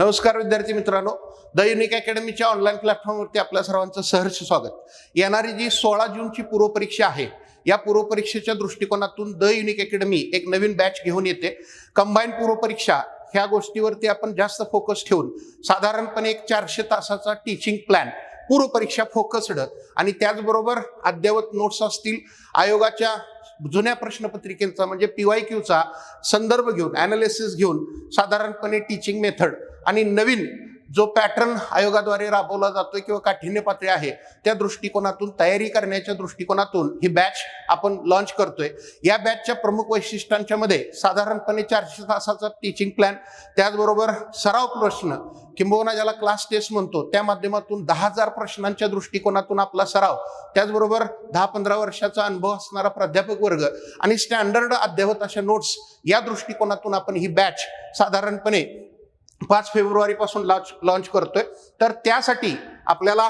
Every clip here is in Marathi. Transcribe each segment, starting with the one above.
नमस्कार विद्यार्थी मित्रांनो द युनिक अकॅडमीच्या ऑनलाईन प्लॅटफॉर्मवरती आपल्या सर्वांचं सहर्ष स्वागत. येणारी जी सोळा जूनची पूर्वपरीक्षा आहे या पूर्वपरीक्षेच्या दृष्टिकोनातून द युनिक अकॅडमी एक नवीन बॅच घेऊन येते. कंबाईन पूर्वपरीक्षा ह्या गोष्टीवरती आपण जास्त फोकस ठेवून साधारणपणे एक चारशे तासाचा टीचिंग प्लॅन पूर्वपरीक्षा फोकस्ड आणि त्याचबरोबर अद्ययावत नोट्स असतील आयोगाच्या जुन्या प्रश्नपत्रिकेचा म्हणजे पी वाय क्यूचा संदर्भ घेऊन अनालिसिस घेऊन साधारणपणे टीचिंग मेथड आणि नवीन जो पॅटर्न आयोगाद्वारे राबवला जातोय किंवा काठिण्य पातळी आहे त्या दृष्टिकोनातून तयारी करण्याच्या दृष्टिकोनातून ही बॅच आपण लॉन्च करतोय. या बॅचच्या प्रमुख वैशिष्ट्यांच्या मध्ये साधारणपणे चारशे तासाचा टीचिंग प्लॅन त्याचबरोबर सराव प्रश्न किंबहुना ज्याला क्लास टेस्ट म्हणतो त्या माध्यमातून दहा हजार प्रश्नांच्या दृष्टिकोनातून आपला सराव त्याचबरोबर दहा पंधरा वर्षाचा अनुभव असणारा प्राध्यापक वर्ग आणि स्टँडर्ड अद्ययावत अशा नोट्स या दृष्टिकोनातून आपण ही बॅच साधारणपणे पाच फेब्रुवारीपासून लॉन्च लॉन्च करतोय. तर त्यासाठी आपल्याला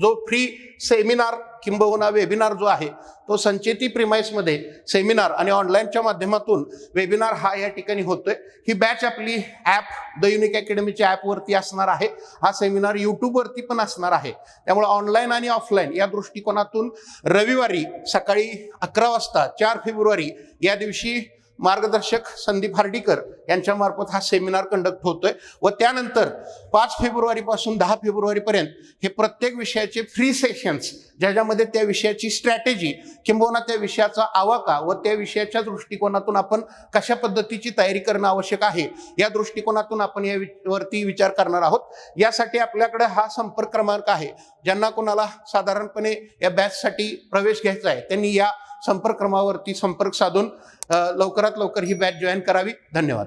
जो फ्री सेमिनार किंबहुना वेबिनार जो आहे तो संचेती प्रिमाइसमध्ये सेमिनार आणि ऑनलाईनच्या माध्यमातून वेबिनार हा या ठिकाणी होतोय. ही बॅच आपली ॲप द युनिक अकॅडमीच्या ॲपवरती असणार आहे. हा सेमिनार यूट्यूबवरती पण असणार आहे. त्यामुळे ऑनलाईन आणि ऑफलाईन या दृष्टिकोनातून रविवारी सकाळी अकरा वाजता चार फेब्रुवारी या दिवशी मार्गदर्शक संदीप हार्डीकर यांच्या मार्फत हा सेमिनार कंडक्ट होतोय व त्यानंतर पाच फेब्रुवारीपासून दहा फेब्रुवारीपर्यंत हे प्रत्येक विषयाचे फ्री सेशन्स ज्याच्यामध्ये त्या विषयाची स्ट्रॅटेजी किंबहुना त्या विषयाचा आवाका व त्या विषयाच्या दृष्टिकोनातून आपण कशा पद्धतीची तयारी करणं आवश्यक आहे या दृष्टिकोनातून आपण या वरती विचार करणार आहोत. यासाठी आपल्याकडे हा संपर्क क्रमांक आहे ज्यांना कोणाला साधारणपणे या बॅचसाठी प्रवेश घ्यायचा आहे त्यांनी या संपर्क क्रमावरती संपर्क साधून लवकरात लवकर ही बॅच जॉईन करावी. धन्यवाद.